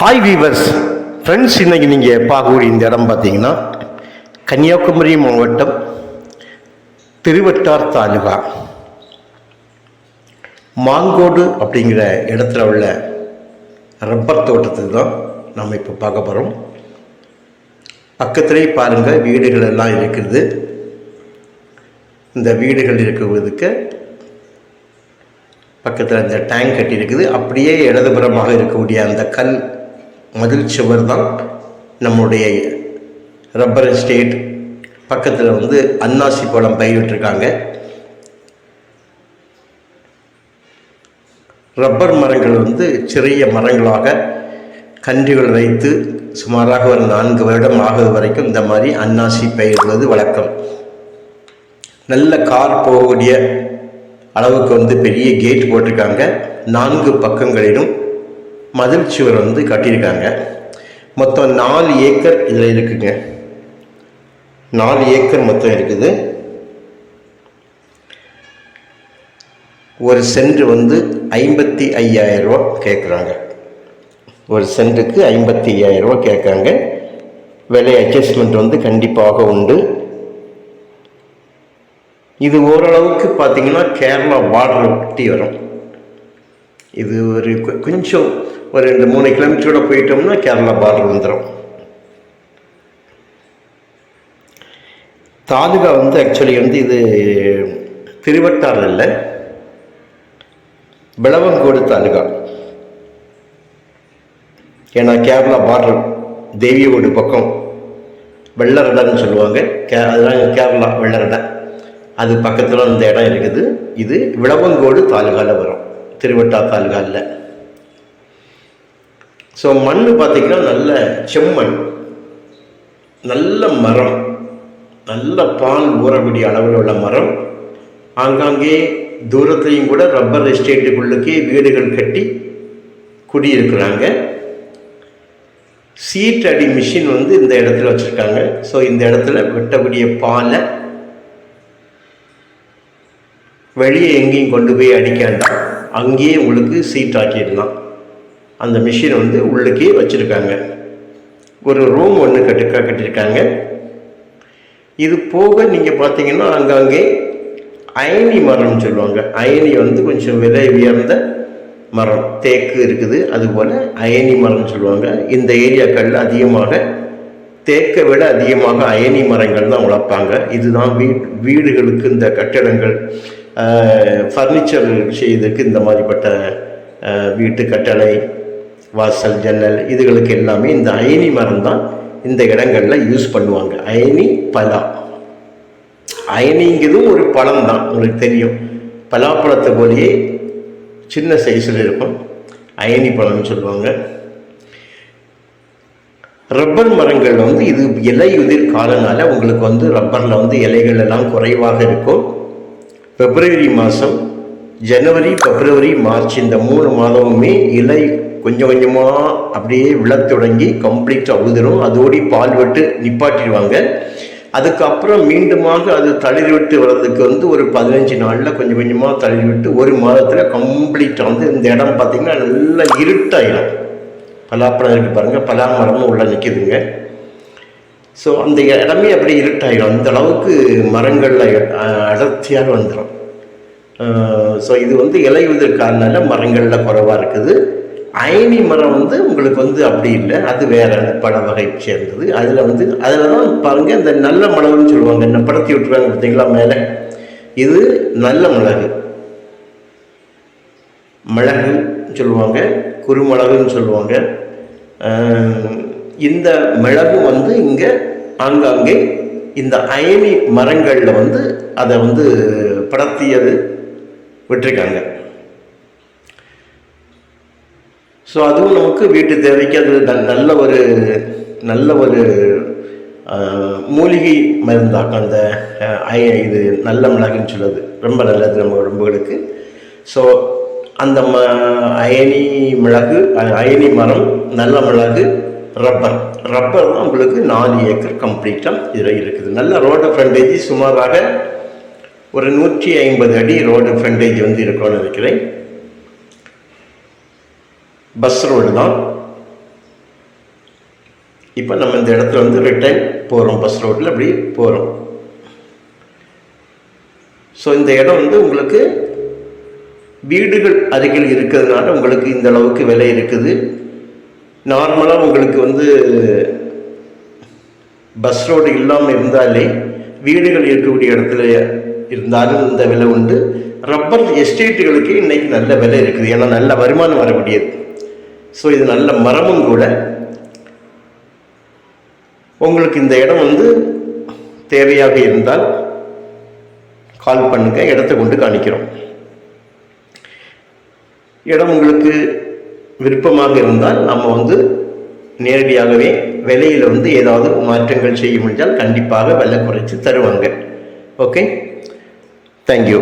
Hi viewers friends இன்னைக்கு நீங்கள் பார்க்கக்கூடிய இந்த இடம் பார்த்தீங்கன்னா கன்னியாகுமரி மாவட்டம் திருவட்டார் தாலுகா. மாங்கோடு அப்படிங்கிற இடத்துல உள்ள ரப்பர் தோட்டத்துக்கு தான் நம்ம இப்போ பார்க்க போகிறோம் பக்கத்துலேயே பாருங்கள் வீடுகள் எல்லாம் இருக்குது. இந்த வீடுகள் இருக்கிறதுக்கு பக்கத்தில் இந்த டேங்க் கட்டி இருக்குது. அப்படியே இடதுபுறமாக இருக்கக்கூடிய அந்த கல் மதில் சுவர் தான் நம்முடைய ரப்பர் எஸ்டேட் பக்கத்தில் வந்து அன்னாசி பழம் பயிரிட்டிருக்காங்க. ரப்பர் மரங்கள் வந்து சிறிய மரங்களாக கன்றுகள் வைத்து சுமாராக ஒரு நான்கு வருடம் ஆகுது வரைக்கும் இந்த மாதிரி அன்னாசி பயிரிடுவது வழக்கம். நல்ல கார் போகக்கூடிய அளவுக்கு வந்து பெரிய கேட் போட்டிருக்காங்க. நான்கு பக்கங்களிலும் மதில் சுவர் வந்து கட்டியிருக்காங்க. மொத்தம் நாலு ஏக்கர் இதில் இருக்குங்க. நாலு ஏக்கர் மொத்தம் இருக்குது. ஒரு சென்ட் வந்து ஐம்பத்தி ஐயாயிரரூபா கேட்குறாங்க ஒரு சென்ட்டுக்கு ஐம்பத்தி ஐயாயிரரூபா கேட்குறாங்க விலை அட்ஜஸ்ட்மெண்ட் வந்து கண்டிப்பாக உண்டு. இது ஓரளவுக்கு பார்த்தீங்கன்னா கேரளா பார்டர் ஒட்டி வரும். இது ஒரு கொஞ்சம் ஒரு ரெண்டு மூணு கிலோமீட்டரோட போயிட்டோம்னா கேரளா பார்டர் வந்துடும் தாலுகா வந்து ஆக்சுவலி வந்து இது திருவட்டாறு இல்லை விளவங்கோடு தாலுகா. ஏன்னா கேரளா பார்டர் தேவியோடு பக்கம். வெள்ளரடன்னு சொல்லுவாங்க. கே அதெல்லாம் கேரளா வெள்ளரடை. அது பக்கத்தில் இந்த இடம் இருக்குது. இது விளவங்கோடு தாலுகாவில் வரும். திருவட்டா தாலுகாவில் ஸோ மண் பார்த்திங்கன்னா நல்ல செம்மண். நல்ல மரம். நல்ல பால் ஊறக்கூடிய அளவில் உள்ள மரம். ஆங்காங்கே தூரத்துலையும் கூட ரப்பர் எஸ்டேட்டுக்குள்ளுக்கே வீடுகள் கட்டி குடியிருக்கிறாங்க. சீட் அடி மிஷின் வந்து இந்த இடத்துல வச்சுருக்காங்க. ஸோ இந்த இடத்துல வெட்டக்கூடிய பாலை வெளியே எங்கேயும் கொண்டு போய் அடிக்க அங்கேயே உங்களுக்கு சீட் ஆக்கிடலாம். அந்த மிஷினை வந்து உள்ளுக்கே வச்சுருக்காங்க. ஒரு ரூம் ஒன்று கட்டுக்கா கட்டியிருக்காங்க. இது போக நீங்கள் பார்த்தீங்கன்னா அங்கங்கே அயனி மரம்னு சொல்லுவாங்க. அயனி வந்து கொஞ்சம் விலை உயர்ந்த மரம். தேக்கு இருக்குது அதுபோல் அயனி மரம்னு சொல்லுவாங்க. இந்த ஏரியாக்களில் அதிகமாக தேக்கை விட அதிகமாக அயனி மரங்கள் தான் வளர்ப்பாங்க. இதுதான் வீ வீடுகளுக்கு இந்த கட்டடங்கள் ஃபர்னிச்சர் செய்வதற்கு இந்த மாதிரிப்பட்ட வீட்டு கட்டளை வாசல் ஜன்னல் இதுகளுக்கு எல்லாமே இந்த அயனி மரம் தான் இந்த இடங்களில் யூஸ் பண்ணுவாங்க. அயனி பலா. அயனிங்கிறதும் ஒரு பழம் தான் உங்களுக்கு தெரியும். பலாப்பழத்தை போலயே சின்ன சைஸில் இருக்கும். அயனி பழம்னு சொல்லுவாங்க. ரப்பர் மரங்கள் வந்து இது இலை உதிர் காலனால உங்களுக்கு வந்து ரப்பரில் வந்து இலைகள் எல்லாம் குறைவாக இருக்கும். பிப்ரவரி மாதம் ஜனவரி பிப்ரவரி மார்ச் இந்த மூணு மாதமுமே இலை கொஞ்சம் கொஞ்சமாக அப்படியே விழத் தொடங்கி கம்ப்ளீட்டாக உதிரும் அதோடி பால் விட்டு நிப்பாட்டிடுவாங்க. அதுக்கப்புறம் மீண்டுமாக அது தளிர் விட்டு வர்றதுக்கு வந்து ஒரு பதினஞ்சு நாளில் கொஞ்சம் கொஞ்சமாக தளிர் விட்டு ஒரு மாதத்தில் கம்ப்ளீட்டாக வந்து இந்த இடம் பார்த்திங்கன்னா நல்லா இருட்டாயிடும் பலாப்பழம் இருக்குது பாருங்கள் பலா மரமும் உள்ளே நிற்கிதுங்க ஸோ அந்த இடமே அப்படி இருட்டாயிடும் அந்த அளவுக்கு மரங்களில் அடர்த்தியாக வந்துடும் ஸோ இது வந்து இலையுவதற்கானால மரங்களில் குறைவாக இருக்குது. அயனி மரம் வந்து உங்களுக்கு வந்து அப்படி இல்லை. அது வேற பல வகை சேர்ந்தது. அதில் வந்து அதில் தான் பாருங்கள் இந்த நல்ல மிளகுன்னு சொல்லுவாங்க. என்ன படத்தி விட்டுருவாங்க பார்த்தீங்களா மேலே? இது நல்ல மிளகு. மிளகு சொல்லுவாங்க. குறுமிளகுன்னு சொல்லுவாங்க. இந்த மிளகு வந்து இங்கே ஆங்காங்கே இந்த அயனி மரங்களில் வந்து அதை வந்து படத்தியது விட்டிருக்காங்க. ஸோ அதுவும் நமக்கு வீட்டு தேவைக்கு அது நல்ல ஒரு நல்ல ஒரு மூலிகை மருந்தாக்கும். அந்த அஹ், இது நல்ல மிளகுன்னு சொல்லுது ரொம்ப நல்லது நம்ம உடம்புகளுக்கு. ஸோ அந்த ம அயனி மிளகு அயனி மரம் நல்ல மிளகு ரப்பர். ரப்பர் தான் உங்களுக்கு நாலு ஏக்கர் கம்ப்ளீட்டாக இதில் இருக்குது. நல்ல ரோடு ஃப்ரண்டேஜ் சுமாராக ஒரு நூற்றி ஐம்பது அடி ரோடு ஃப்ரண்டேஜ் வந்து இருக்கும்னு நினைக்கிறேன். பஸ் ரோடு தான் இப்போ நம்ம இந்த இடத்துல வந்து ரிட்டர்ன் போகிறோம் பஸ் ரோட்டில் அப்படி போகிறோம் ஸோ இந்த இடம் வந்து உங்களுக்கு வீடுகள் அருகில் இருக்கிறதுனால உங்களுக்கு இந்த அளவுக்கு விலை இருக்குது. நார்மலாக உங்களுக்கு வந்து பஸ் ரோடு இல்லாமல் இருந்தாலே வீடுகள் இருக்கக்கூடிய இடத்துல இருந்தாலும் இந்த விலை உண்டு. ரப்பர் எஸ்டேட்டுகளுக்கு இன்றைக்கி நல்ல விலை இருக்குது. ஏன்னா நல்ல வருமானம் வரக்கூடியது. ஸோ இது நல்ல மரமும் கூட. உங்களுக்கு இந்த இடம் வந்து தேவையாக இருந்தால் கால் பண்ணுங்க இடத்தை கொண்டு காணிக்கிறோம். இடம் உங்களுக்கு விருப்பமாக இருந்தால் நம்ம வந்து நேரடியாகவே விலையில் வந்து ஏதாவது மாற்றங்கள் செய்ய முடிஞ்சால் கண்டிப்பாக விலை குறைச்சி தருவாங்க. Okay thank you